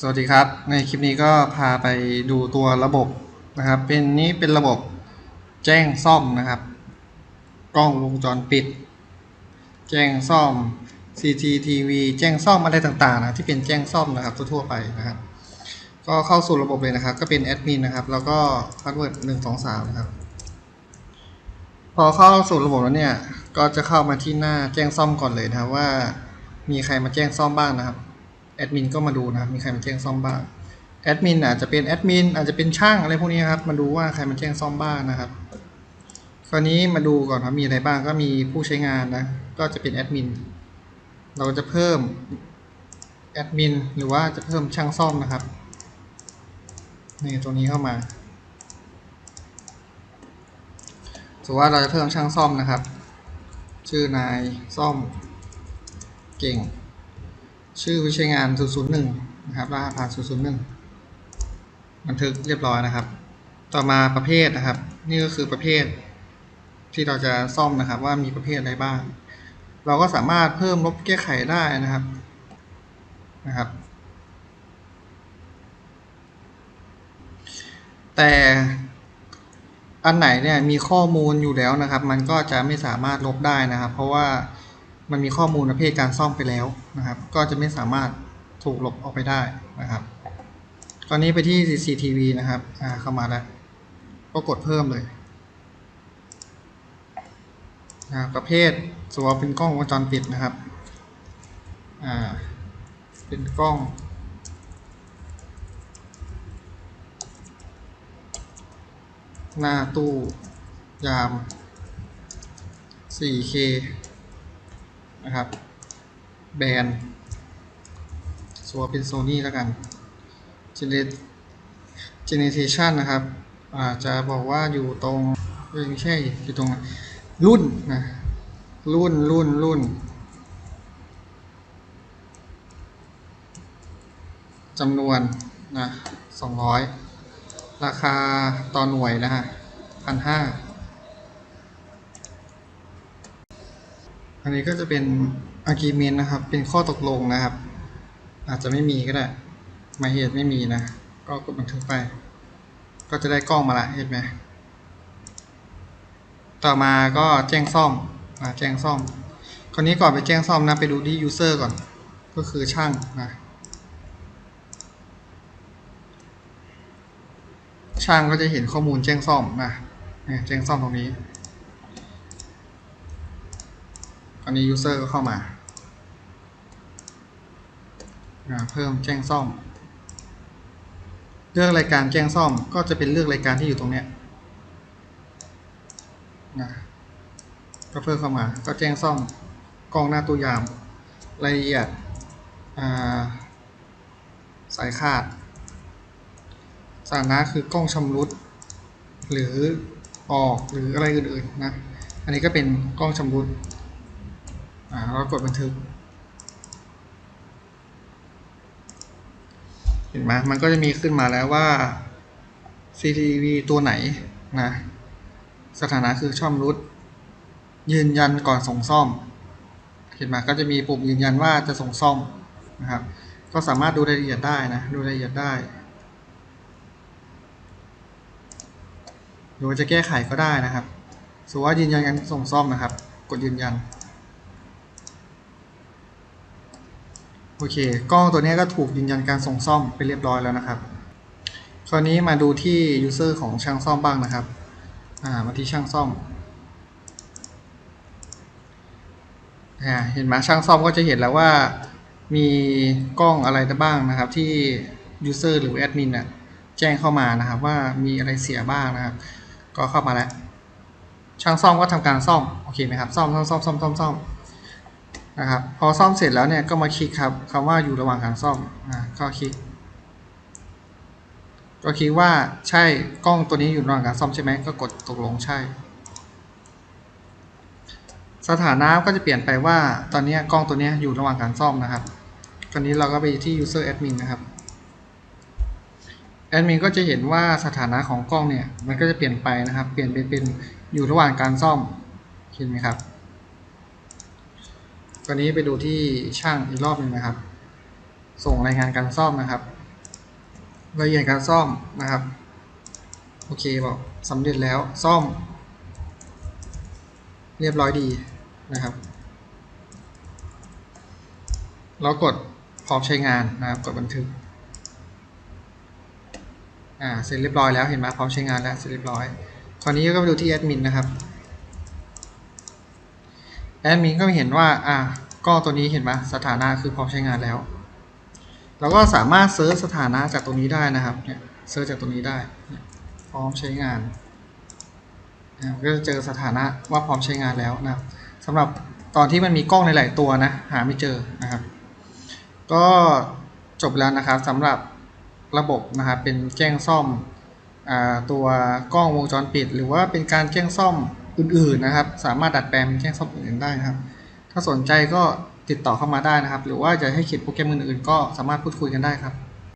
สวัสดีครับ ในคลิปนี้ก็พาไปดูตัวระบบนะครับ เป็นนี้เป็นระบบแจ้งซ่อมนะครับ กล้องวงจรปิด แจ้งซ่อม CCTV แจ้งซ่อมอะไรต่างๆนะที่เป็นแจ้งซ่อมนะครับทั่วๆไปนะครับ ก็เข้าสู่ระบบเลยนะครับ ก็เป็นแอดมินนะครับ แล้วก็พาสเวิร์ดหนึ่งสองสามนะครับ พอเข้าสู่ระบบแล้วเนี่ย ก็จะเข้ามาที่หน้าแจ้งซ่อมก่อนเลยนะครับว่ามีใครมาแจ้งซ่อมบ้างนะครับ แอดมินก็มาดูนะมีใครมาแจ้งซ่อมบ้างแอดมินอาจจะเป็นแอดมินอาจจะเป็นช่างอะไรพวกนี้ครับมาดูว่าใครมาแจ้งซ่อมบ้างนะครับ คราวนี้มาดูก่อนว่ามีอะไรบ้างก็มีผู้ใช้งานนะ ก็จะเป็นแอดมินเราจะเพิ่มแอดมินหรือว่าจะเพิ่มช่างซ่อมนะครับนี่ตัวนี้เข้ามาสมมติว่าเราจะเพิ่มช่างซ่อมนะครับ ชื่อนายซ่อมเก่ง ชื่อผู้ใช้งาน 001 นะครับ รหัสผ่าน 001 บันทึกเรียบร้อยนะครับ ต่อมาประเภทนะครับ นี่ก็คือประเภท ที่เราจะซ่อมนะครับว่ามีประเภทอะไรบ้าง เราก็สามารถเพิ่มลบแก้ไขได้นะครับ นะครับ แต่อันไหนเนี่ยมีข้อมูลอยู่แล้วนะครับ มันก็จะไม่สามารถลบได้นะครับ เพราะว่า มันมีข้อมูลประเภทการซ่อมไปแล้วนะครับ ก็จะไม่สามารถถูกลบออกไปได้นะครับ ตอนนี้ไปที่ CCTV นะครับอ่าเข้ามาแล้ว ก็กดเพิ่มเลยอ่าประเภทสมมติว่าเป็นกล้องวงจรปิดนะครับ อ่า เป็นกล้อง หน้าตู้ยาม 4K นะครับแบรนด์สวเป็นโซนี่แล้วกัน generation นะครับอาจจะบอกว่าอยู่ตรงไม่ใช่อยู่ตรงรุ่นนะรุ่นรุ่นรุ่นจำนวนนะ200ราคาต่อหน่วยนะฮะพันห้า อันนี้ก็จะเป็น agreement นะครับ เป็นข้อตกลงนะครับ อาจจะไม่มีก็ได้หมายเหตุไม่มีนะ ก็กดบันทึกไป ก็จะได้กล้องมาละเห็นไหมต่อมาก็แจ้งซ่อมอแจ้งซ่อม คราวนี้ก่อนไปแจ้งซ่อมนะ ไปดูที่ user ก่อน ก็คือช่างนะช่างก็จะเห็นข้อมูลแจ้งซ่อมนะแจ้งซ่อมตรงนี้ อันนี้ user ก็เข้ามา เพิ่มแจ้งซ่อม เลือกรายการแจ้งซ่อมก็จะเป็นเลือกรายการที่อยู่ตรงเนี้ยนะก็เพิ่มเข้ามา ก็แจ้งซ่อมกล้องหน้าตัวยาม รายละเอียดสายขาด สานะคือกล้องชำรุด หรือออกหรืออะไรอื่นๆนะ อันนี้ก็เป็นกล้องชำรุด อ่าเรากดบันทึก เห็นไหมมันก็จะมีขึ้นมาแล้วว่า CCTV ตัวไหนนะสถานะคือช่อมรุด ยืนยันก่อนส่งซ่อม เห็นไหมก็จะมีปุ่มยืนยันว่าจะส่งซ่อมนะครับ ก็สามารถดูรายละเอียดได้นะ ดูรายละเอียดได้หรือจะแก้ไขก็ได้นะครับสมมติว่ายืนยันการส่งซ่อมนะครับ กดยืนยัน โอเค กล้องตัวนี้ก็ถูกยืนยันการส่งซ่อมไปเรียบร้อยแล้วนะครับ คราวนี้มาดูที่ user ของช่างซ่อมบ้างนะครับ อ่า มาที่ช่างซ่อม อ่า เห็นไหมช่างซ่อมก็จะเห็นแล้วว่า มีกล้องอะไรบ้างนะครับ ที่ user หรือ admin น่ะแจ้งเข้ามานะครับ ว่ามีอะไรเสียบ้างนะครับ ก็เข้ามาแล้ว ช่างซ่อมก็ทำการซ่อม โอเคไหมครับ ซ่อม ซ่อม ซ่อม ซ่อม ซ่อมซ่อม นะครับ พอซ่อมเสร็จแล้วเนี่ยก็มาคลิกครับคำว่าอยู่ระหว่างการซ่อมอ่าก็คลิก ก็คลิกว่าใช่กล้องตัวนี้อยู่ระหว่างการซ่อมใช่ไหมก็กดตกลงใช่ สถานะก็จะเปลี่ยนไปว่าตอนนี้กล้องตัวนี้อยู่ระหว่างการซ่อมนะครับ ตอนนี้เราก็ไปที่ user admin นะครับแอดมินก็จะเห็นว่าสถานะของกล้องเนี่ยมันก็จะเปลี่ยนไปนะครับ เปลี่ยนไปเป็นอยู่ระหว่างการซ่อมเห็นไหมครับ ตอนนี้ไปดูที่ช่างอีกรอบหนึ่งนะครับ ส่งรายงานการซ่อมนะครับรายละเอียดการซ่อมนะครับ โอเคบอกสำเร็จแล้วซ่อม เรียบร้อยดีนะครับแล้วกดพร้อมใช้งานนะครับ กดบันทึก อ่า เสร็จเรียบร้อยแล้ว เห็นไหมพร้อมใช้งานแล้ว เสร็จเรียบร้อย คราวนี้ก็มาดูที่แอดมินนะครับ แอดมินก็เห็นว่าอ่าก็ตัวนี้เห็นไหมสถานะคือพร้อมใช้งานแล้ว เราก็สามารถเซิร์ชสถานะจากตรงนี้ได้นะครับเนี่ยเซิร์ชจากตรงนี้ได้พร้อมใช้งานอ่าก็จะเจอสถานะว่าพร้อมใช้งานแล้วนะครับสำหรับตอนที่มันมีกล้องในหลายตัวนะหาไม่เจอนะครับ ก็จบแล้วนะครับสำหรับระบบนะครับเป็นแจ้งซ่อมอ่าตัวกล้องวงจรปิด หรือว่าเป็นการแจ้งซ่อม อื่นๆนะครับ สามารถดัดแปลงเป็นแจ้งซ่อมอื่นๆได้นะครับ ถ้าสนใจก็ติดต่อเข้ามาได้นะครับ หรือว่าจะให้เขียนโปรแกรมอื่นๆก็สามารถพูดคุยกันได้ครับ